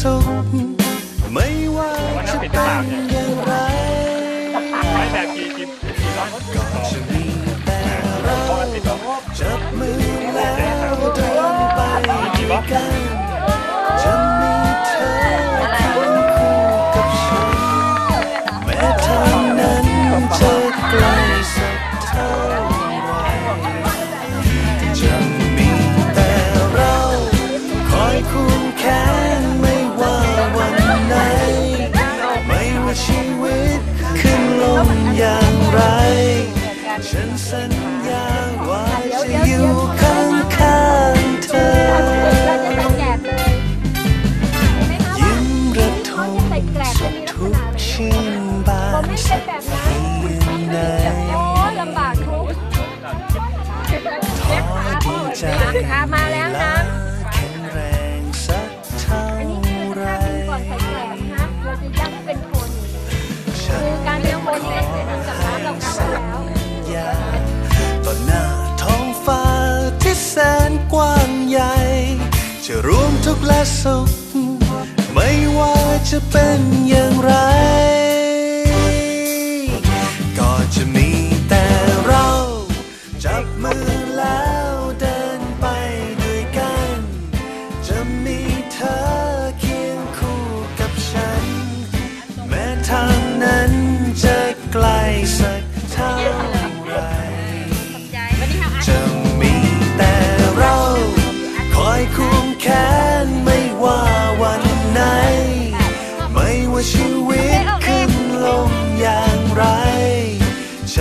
สุขไม่ว่าจะเป็นอย่างไรไม่แบบกี่กี่กี่ร้อยก็จะมีแต่เราจับมือแล้วเดินไปด้วยกันจะมีเธอคนคู่กับฉันแม้ทางนั้นจะไกลสักเท่าไหรจะมีแต่เราคอยคุ้มแขน ฉันสัญญาว่าจะอยู่ข้างข้างเธอเราจะใส่แกรบเลยเห็นไหมคะว่ายิ้มระทมจะใส่แกรบจะมีลักษทุกณะแบบนี้ชิ้นบาผมนไม่สัเป็นกแบบนั้นเพียงไหนโอ้ลำบากทุกข์เล็บขาพ่อแบบ และสุข ไม่ว่าจะเป็นอย่างไร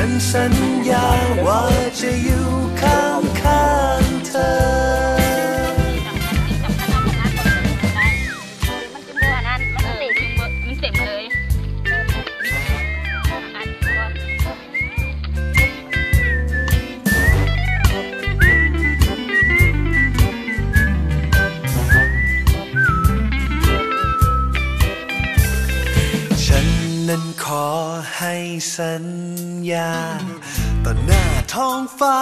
ฉันสัญญาว่าจะอยู่ข้างข้างๆเธอ นั้นขอให้สัญญา ต่อหน้าท้องฟ้า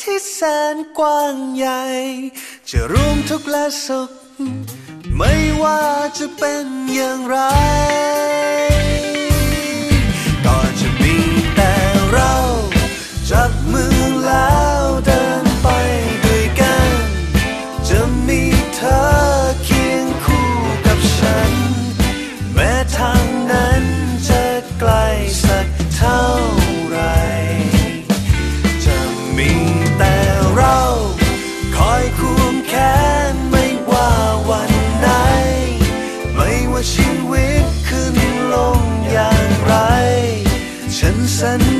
ที่แสนกว้างใหญ่ จะรวมทุกและสุข ไม่ว่าจะเป็นอย่างไร personne.